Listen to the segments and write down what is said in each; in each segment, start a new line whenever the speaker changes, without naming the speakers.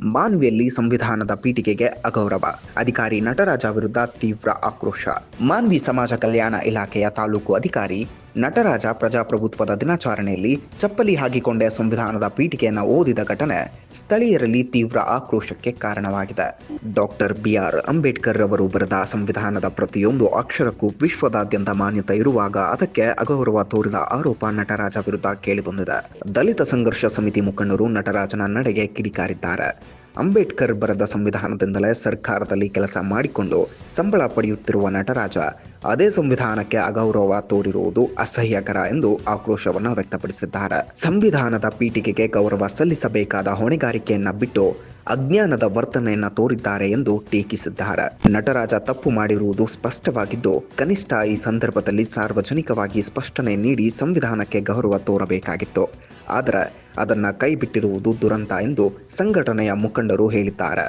ಮಾನ್ವಿಯಲ್ಲಿ ಸಂವಿಧಾನದ ಪೀಠಿಕೆಗೆ ಅಗೌರವ. ಅಧಿಕಾರಿ ನಟರಾಜ ವಿರುದ್ಧ ತೀವ್ರ ಆಕ್ರೋಶ. ಮಾನ್ವಿ ಸಮಾಜ ಕಲ್ಯಾಣ ಇಲಾಖೆಯ ತಾಲೂಕು ಅಧಿಕಾರಿ ನಟರಾಜ ಪ್ರಜಾಪ್ರಭುತ್ವದ ದಿನಾಚರಣೆಯಲ್ಲಿ ಚಪ್ಪಲಿ ಹಾಕಿಕೊಂಡೇ ಸಂವಿಧಾನದ ಪೀಠಿಕೆಯನ್ನು ಓದಿದ ಘಟನೆ ಸ್ಥಳೀಯರಲ್ಲಿ ತೀವ್ರ ಆಕ್ರೋಶಕ್ಕೆ ಕಾರಣವಾಗಿದೆ. ಡಾಕ್ಟರ್ ಬಿಆರ್ ಅಂಬೇಡ್ಕರ್ ಅವರು ಬರೆದ ಸಂವಿಧಾನದ ಪ್ರತಿಯೊಂದು ಅಕ್ಷರಕ್ಕೂ ವಿಶ್ವದಾದ್ಯಂತ ಮಾನ್ಯತೆ ಇರುವಾಗ ಅದಕ್ಕೆ ಅಗೌರವ ತೋರಿದ ಆರೋಪ ನಟರಾಜ ವಿರುದ್ಧ ಕೇಳಿಬಂದಿದೆ. ದಲಿತ ಸಂಘರ್ಷ ಸಮಿತಿ ಮುಖಂಡರು ನಟರಾಜನ ನಡೆಗೆ ಕಿಡಿಕಾರಿದ್ದಾರೆ. ಅಂಬೇಡ್ಕರ್ ಬರೆದ ಸಂವಿಧಾನದಿಂದಲೇ ಸರ್ಕಾರದಲ್ಲಿ ಕೆಲಸ ಮಾಡಿಕೊಂಡು ಸಂಬಳ ಪಡೆಯುತ್ತಿರುವ ನಟರಾಜ, ಅದೇ ಸಂವಿಧಾನಕ್ಕೆ ಅಗೌರವ ತೋರಿರುವುದು ಅಸಹ್ಯಕರ ಎಂದು ಆಕ್ರೋಶವನ್ನು ವ್ಯಕ್ತಪಡಿಸಿದ್ದಾರೆ. ಸಂವಿಧಾನದ ಪೀಠಿಗೆಗೆ ಗೌರವ ಸಲ್ಲಿಸಬೇಕಾದ ಹೊಣೆಗಾರಿಕೆಯನ್ನ ಬಿಟ್ಟು ಅಜ್ಞಾನದ ವರ್ತನೆಯನ್ನ ತೋರಿದ್ದಾರೆ ಎಂದು ಟೀಕಿಸಿದ್ದಾರೆ. ನಟರಾಜ ತಪ್ಪು ಮಾಡಿರುವುದು ಸ್ಪಷ್ಟವಾಗಿದ್ದು, ಕನಿಷ್ಠ ಈ ಸಂದರ್ಭದಲ್ಲಿ ಸಾರ್ವಜನಿಕವಾಗಿ ಸ್ಪಷ್ಟನೆ ನೀಡಿ ಸಂವಿಧಾನಕ್ಕೆ ಗೌರವ ತೋರಬೇಕಾಗಿತ್ತು. ಆದರೆ ಅದನ್ನ ಕೈಬಿಟ್ಟಿರುವುದು ದುರಂತ ಎಂದು ಸಂಘಟನೆಯ ಮುಖಂಡರು ಹೇಳಿದ್ದಾರೆ.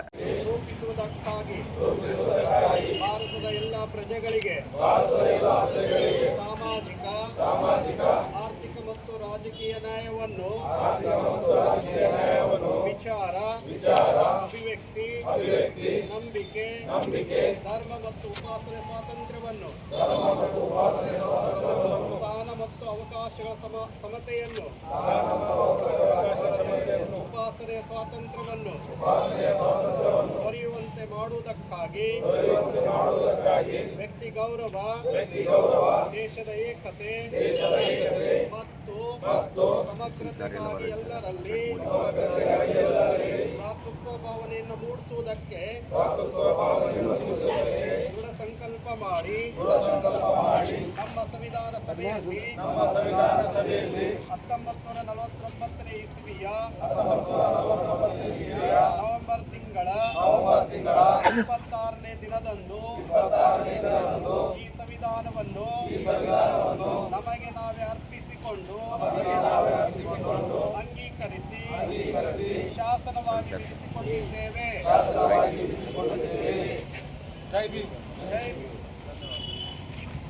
ಭಾರತದ ಎಲ್ಲ ಪ್ರಜೆಗಳಿಗೆ ಸಾಮಾಜಿಕ ಆರ್ಥಿಕ ಮತ್ತು ರಾಜಕೀಯ ನ್ಯಾಯವನ್ನು ವಿಚಾರ ಅಭಿವ್ಯಕ್ತಿ ನಂಬಿಕೆ ಧರ್ಮ ಮತ್ತು ಉಪಾಸನೆ ಸ್ವಾತಂತ್ರ್ಯವನ್ನು ಅವಕಾಶಗಳ ಸಮ, ಸಮತೆಯನ್ನು ಉಪಾಸನೆಯ ಸ್ವಾತಂತ್ರ್ಯವನ್ನು ದೊರೆಯುವಂತೆ ಮಾಡುವುದಕ್ಕಾಗಿ ವ್ಯಕ್ತಿ ಗೌರವ, ದೇಶದ ಏಕತೆ ಮತ್ತು ಸಮಗ್ರತೆಗಾಗಿ ಎಲ್ಲರಲ್ಲಿ ಮಾತೃತ್ವ ಭಾವನೆಯನ್ನು ಮೂಡಿಸುವುದಕ್ಕೆ ದೃಢ ಸಂಕಲ್ಪ ಮಾಡಿ ನಮ್ಮ ಸಂವಿಧಾನ ಸಭೆಯಲ್ಲಿ ಹತ್ತೊಂಬತ್ತು ನೂರ ನಲವತ್ತೊಂಬತ್ತನೇ ಇಸವಿಯ ನವೆಂಬರ್ ತಿಂಗಳ ಇಪ್ಪತ್ತಾರನೇ ದಿನದಂದು ಈ ಸಂವಿಧಾನವನ್ನು ನಮಗೆ ನಾವೇ ಅರ್ಪಿಸಿಕೊಂಡು ಅಂಗೀಕರಿಸಿ ಶಾಸನವಾಗಿ ಇರಿಸಿಕೊಂಡಿದ್ದೇವೆ ಜೈ ಭೀಮ್. ಜೈ.